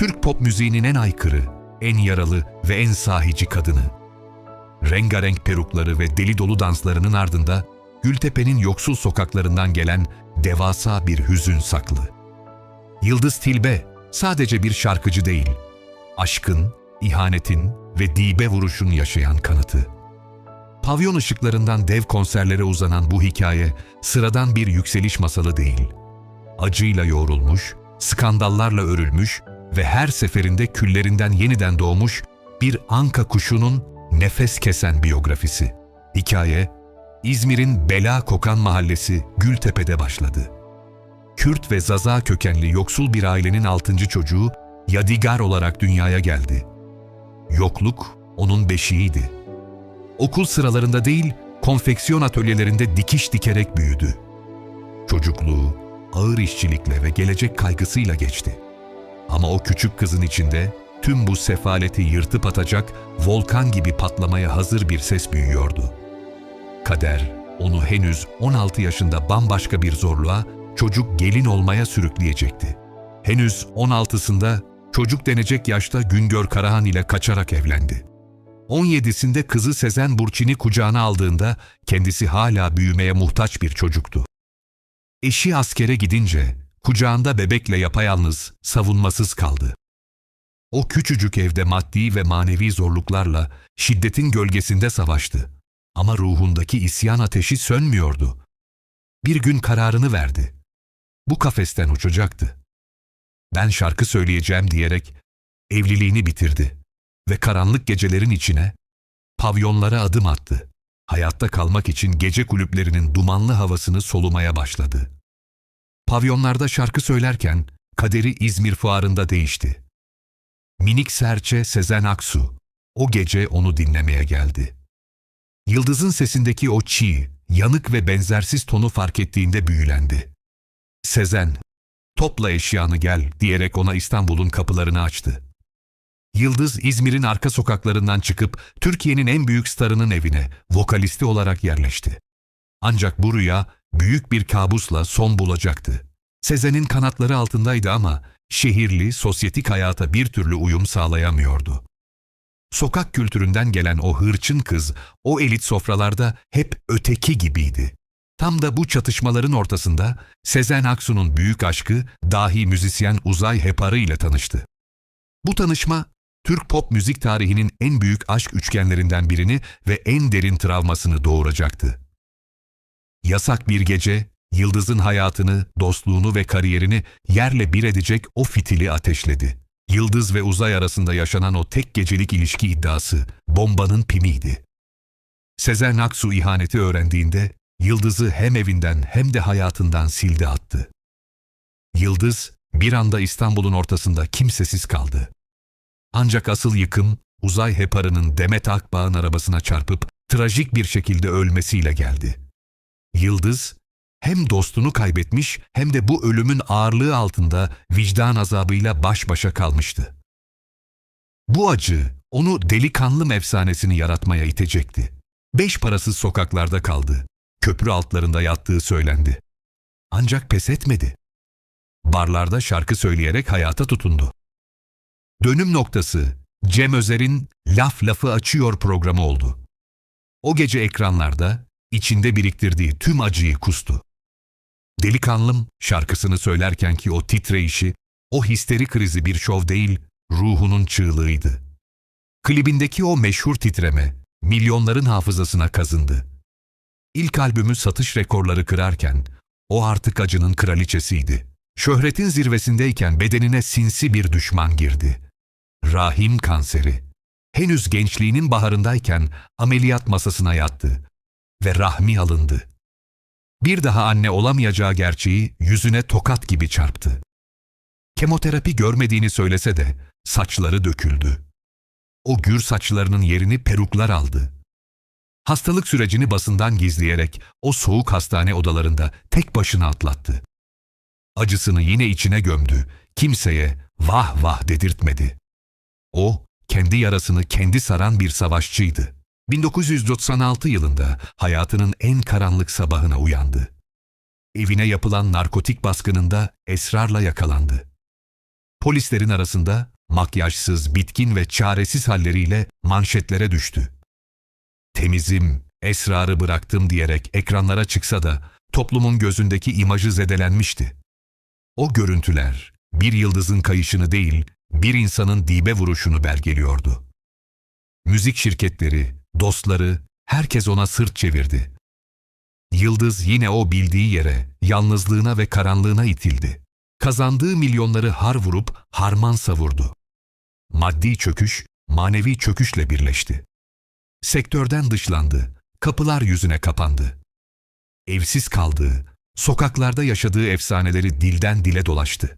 Türk pop müziğinin en aykırı, en yaralı ve en sahici kadını. Rengarenk perukları ve deli dolu danslarının ardında Gültepe'nin yoksul sokaklarından gelen devasa bir hüzün saklı. Yıldız Tilbe sadece bir şarkıcı değil, aşkın, ihanetin ve dibe vuruşun yaşayan kanıtı. Pavyon ışıklarından dev konserlere uzanan bu hikaye sıradan bir yükseliş masalı değil. Acıyla yoğrulmuş, skandallarla örülmüş ve her seferinde küllerinden yeniden doğmuş bir anka kuşunun nefes kesen biyografisi. Hikaye, İzmir'in bela kokan mahallesi Gültepe'de başladı. Kürt ve Zaza kökenli yoksul bir ailenin altıncı çocuğu Yadigar olarak dünyaya geldi. Yokluk onun beşiğiydi. Okul sıralarında değil, konfeksiyon atölyelerinde dikiş dikerek büyüdü. Çocukluğu ağır işçilikle ve gelecek kaygısıyla geçti. Ama o küçük kızın içinde tüm bu sefaleti yırtıp atacak volkan gibi patlamaya hazır bir ses büyüyordu. Kader onu henüz 16 yaşında bambaşka bir zorluğa, çocuk gelin olmaya sürükleyecekti. Henüz 16'sında çocuk denecek yaşta Güngör Karahan ile kaçarak evlendi. 17'sinde kızı Sezen Burçin'i kucağına aldığında kendisi hala büyümeye muhtaç bir çocuktu. Eşi askere gidince kucağında bebekle yapayalnız, savunmasız kaldı. O küçücük evde maddi ve manevi zorluklarla şiddetin gölgesinde savaştı. Ama ruhundaki isyan ateşi sönmüyordu. Bir gün kararını verdi. Bu kafesten uçacaktı. Ben şarkı söyleyeceğim diyerek evliliğini bitirdi ve karanlık gecelerin içine pavyonlara adım attı. Hayatta kalmak için gece kulüplerinin dumanlı havasını solumaya başladı. Pavyonlarda şarkı söylerken kaderi İzmir fuarında değişti. Minik serçe Sezen Aksu o gece onu dinlemeye geldi. Yıldız'ın sesindeki o çiğ, yanık ve benzersiz tonu fark ettiğinde büyülendi. Sezen, topla eşyanı gel diyerek ona İstanbul'un kapılarını açtı. Yıldız İzmir'in arka sokaklarından çıkıp Türkiye'nin en büyük starının evine vokalisti olarak yerleşti. Ancak bu rüya büyük bir kabusla son bulacaktı. Sezen'in kanatları altındaydı ama şehirli, sosyetik hayata bir türlü uyum sağlayamıyordu. Sokak kültüründen gelen o hırçın kız, o elit sofralarda hep öteki gibiydi. Tam da bu çatışmaların ortasında Sezen Aksu'nun büyük aşkı dahi müzisyen Uzay Heparı ile tanıştı. Bu tanışma, Türk pop müzik tarihinin en büyük aşk üçgenlerinden birini ve en derin travmasını doğuracaktı. Yasak bir gece, Yıldız'ın hayatını, dostluğunu ve kariyerini yerle bir edecek o fitili ateşledi. Yıldız ve Uzay arasında yaşanan o tek gecelik ilişki iddiası bombanın pimiydi. Sezen Aksu ihaneti öğrendiğinde Yıldız'ı hem evinden hem de hayatından sildi attı. Yıldız bir anda İstanbul'un ortasında kimsesiz kaldı. Ancak asıl yıkım Uzay Heparı'nın Demet Akbağ'ın arabasına çarpıp trajik bir şekilde ölmesiyle geldi. Yıldız hem dostunu kaybetmiş hem de bu ölümün ağırlığı altında vicdan azabıyla baş başa kalmıştı. Bu acı onu delikanlı efsanesini yaratmaya itecekti. Beş parasız sokaklarda kaldı. Köprü altlarında yattığı söylendi. Ancak pes etmedi. Barlarda şarkı söyleyerek hayata tutundu. Dönüm noktası Cem Özer'in Laf Lafı Açıyor programı oldu. O gece ekranlarda içinde biriktirdiği tüm acıyı kustu. Delikanlım şarkısını söylerken ki o titreyişi, o histeri krizi bir şov değil, ruhunun çığlığıydı. Klibindeki o meşhur titreme, milyonların hafızasına kazındı. İlk albümü satış rekorları kırarken, o artık acının kraliçesiydi. Şöhretin zirvesindeyken bedenine sinsi bir düşman girdi. Rahim kanseri. Henüz gençliğinin baharındayken ameliyat masasına yattı ve rahmi alındı. Bir daha anne olamayacağı gerçeği yüzüne tokat gibi çarptı. Kemoterapi görmediğini söylese de saçları döküldü. O gür saçlarının yerini peruklar aldı. Hastalık sürecini basından gizleyerek o soğuk hastane odalarında tek başına atlattı. Acısını yine içine gömdü, kimseye vah vah dedirtmedi. O, kendi yarasını kendi saran bir savaşçıydı. 1996 yılında hayatının en karanlık sabahına uyandı. Evine yapılan narkotik baskınında esrarla yakalandı. polislerin arasında makyajsız, bitkin ve çaresiz halleriyle manşetlere düştü. Temizim, esrarı bıraktım diyerek ekranlara çıksa da toplumun gözündeki imajı zedelenmişti. O görüntüler bir yıldızın kayışını değil, bir insanın dibe vuruşunu belgeliyordu. Müzik şirketleri, dostları, herkes ona sırt çevirdi. Yıldız yine o bildiği yere, yalnızlığına ve karanlığına itildi. Kazandığı milyonları har vurup harman savurdu. Maddi çöküş, manevi çöküşle birleşti. Sektörden dışlandı, kapılar yüzüne kapandı. Evsiz kaldığı, sokaklarda yaşadığı efsaneleri dilden dile dolaştı.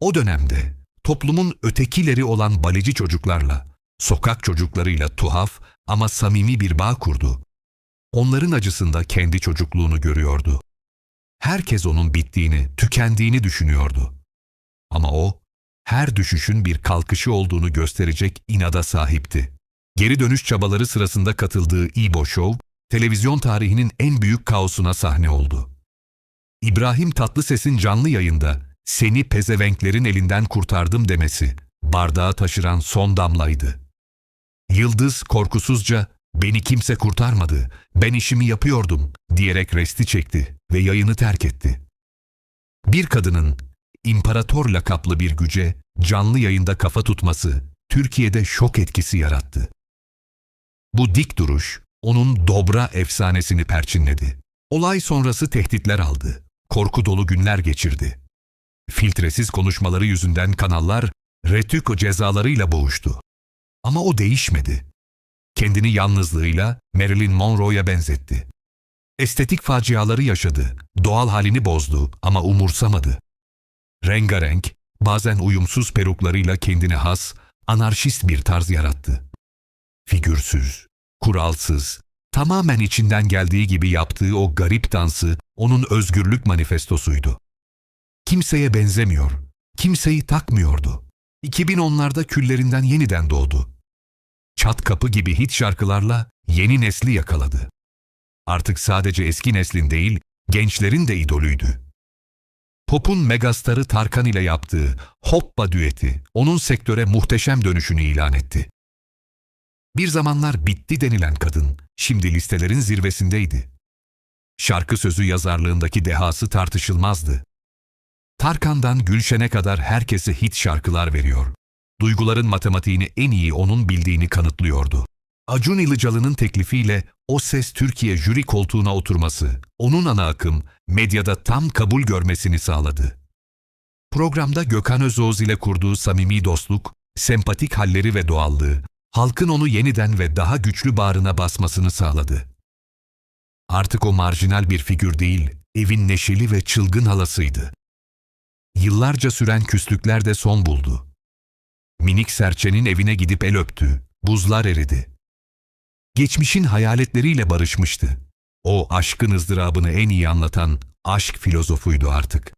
O dönemde toplumun ötekileri olan baleci çocuklarla, sokak çocuklarıyla tuhaf ama samimi bir bağ kurdu. Onların acısında kendi çocukluğunu görüyordu. Herkes onun bittiğini, tükendiğini düşünüyordu. Ama o, her düşüşün bir kalkışı olduğunu gösterecek inada sahipti. Geri dönüş çabaları sırasında katıldığı İbo Show, televizyon tarihinin en büyük kaosuna sahne oldu. İbrahim Tatlıses'in canlı yayında seni pezevenklerin elinden kurtardım demesi, bardağı taşıran son damlaydı. Yıldız korkusuzca beni kimse kurtarmadı, ben işimi yapıyordum diyerek resti çekti ve yayını terk etti. Bir kadının imparator lakaplı bir güce canlı yayında kafa tutması Türkiye'de şok etkisi yarattı. Bu dik duruş onun dobra efsanesini perçinledi. Olay sonrası tehditler aldı. Korku dolu günler geçirdi. Filtresiz konuşmaları yüzünden kanallar retüko cezalarıyla boğuştu. Ama o değişmedi. Kendini yalnızlığıyla Marilyn Monroe'ya benzetti. Estetik faciaları yaşadı, doğal halini bozdu ama umursamadı. Rengarenk, bazen uyumsuz peruklarıyla kendine has, anarşist bir tarz yarattı. Figürsüz, kuralsız, tamamen içinden geldiği gibi yaptığı o garip dansı onun özgürlük manifestosuydu. Kimseye benzemiyor, kimseyi takmıyordu. 2010'larda küllerinden yeniden doğdu. Çat kapı gibi hit şarkılarla yeni nesli yakaladı. Artık sadece eski neslin değil, gençlerin de idolüydü. Pop'un megastarı Tarkan ile yaptığı Hoppa düeti onun sektöre muhteşem dönüşünü ilan etti. Bir zamanlar bitti denilen kadın şimdi listelerin zirvesindeydi. Şarkı sözü yazarlığındaki dehası tartışılmazdı. Tarkan'dan Gülşen'e kadar herkese hit şarkılar veriyor. Duyguların matematiğini en iyi onun bildiğini kanıtlıyordu. Acun Ilıcalı'nın teklifiyle O Ses Türkiye jüri koltuğuna oturması, onun ana akım medyada tam kabul görmesini sağladı. Programda Gökhan Özoğuz ile kurduğu samimi dostluk, sempatik halleri ve doğallığı, halkın onu yeniden ve daha güçlü bağrına basmasını sağladı. Artık o marjinal bir figür değil, evin neşeli ve çılgın halasıydı. Yıllarca süren küslükler de son buldu. Minik serçenin evine gidip el öptü, buzlar eridi. Geçmişin hayaletleriyle barışmıştı. O aşkın ızdırabını en iyi anlatan aşk filozofuydu artık.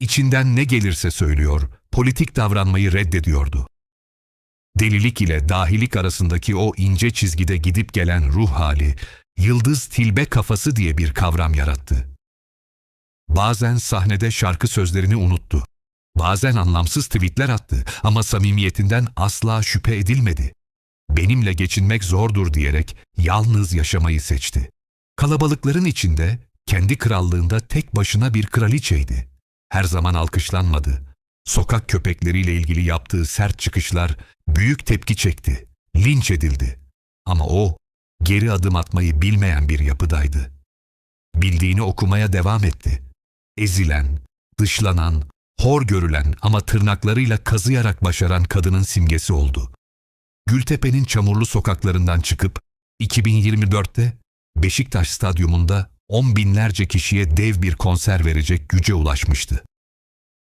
İçinden ne gelirse söylüyor, politik davranmayı reddediyordu. Delilik ile dahilik arasındaki o ince çizgide gidip gelen ruh hali, yıldız tilbe kafası diye bir kavram yarattı. Bazen sahnede şarkı sözlerini unuttu. Bazen anlamsız tweetler attı ama samimiyetinden asla şüphe edilmedi. Benimle geçinmek zordur diyerek yalnız yaşamayı seçti. Kalabalıkların içinde, kendi krallığında tek başına bir kraliçeydi. Her zaman alkışlanmadı. Sokak köpekleriyle ilgili yaptığı sert çıkışlar büyük tepki çekti. Linç edildi. Ama o, geri adım atmayı bilmeyen bir yapıdaydı. Bildiğini okumaya devam etti. Ezilen, dışlanan, hor görülen ama tırnaklarıyla kazıyarak başaran kadının simgesi oldu. Gültepe'nin çamurlu sokaklarından çıkıp 2024'te Beşiktaş Stadyumunda on binlerce kişiye dev bir konser verecek güce ulaşmıştı.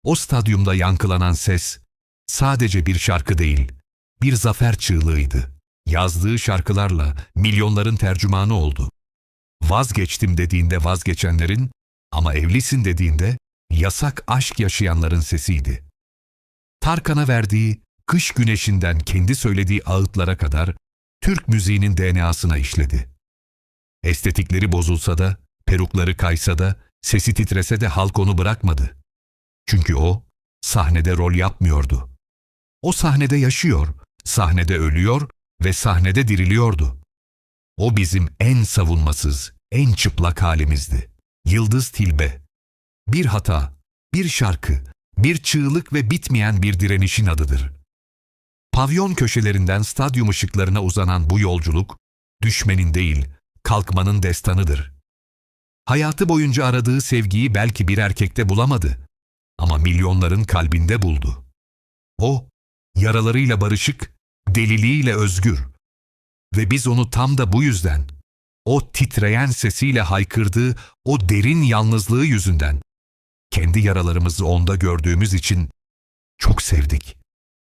O stadyumda yankılanan ses sadece bir şarkı değil, bir zafer çığlığıydı. Yazdığı şarkılarla milyonların tercümanı oldu. Vazgeçtim dediğinde vazgeçenlerin ama evlisin dediğinde yasak aşk yaşayanların sesiydi. Tarkan'a verdiği kış güneşinden kendi söylediği ağıtlara kadar Türk müziğinin DNA'sına işledi. Estetikleri bozulsa da, perukları kaysa da, sesi titrese de halk onu bırakmadı. Çünkü o, sahnede rol yapmıyordu. O sahnede yaşıyor, sahnede ölüyor ve sahnede diriliyordu. O bizim en savunmasız, en çıplak halimizdi. Yıldız Tilbe. Bir hata, bir şarkı, bir çığlık ve bitmeyen bir direnişin adıdır. Pavyon köşelerinden stadyum ışıklarına uzanan bu yolculuk, düşmenin değil, kalkmanın destanıdır. Hayatı boyunca aradığı sevgiyi belki bir erkekte bulamadı ama milyonların kalbinde buldu. O, yaralarıyla barışık, deliliğiyle özgür. Ve biz onu tam da bu yüzden, o titreyen sesiyle haykırdığı o derin yalnızlığı yüzünden, kendi yaralarımızı onda gördüğümüz için çok sevdik.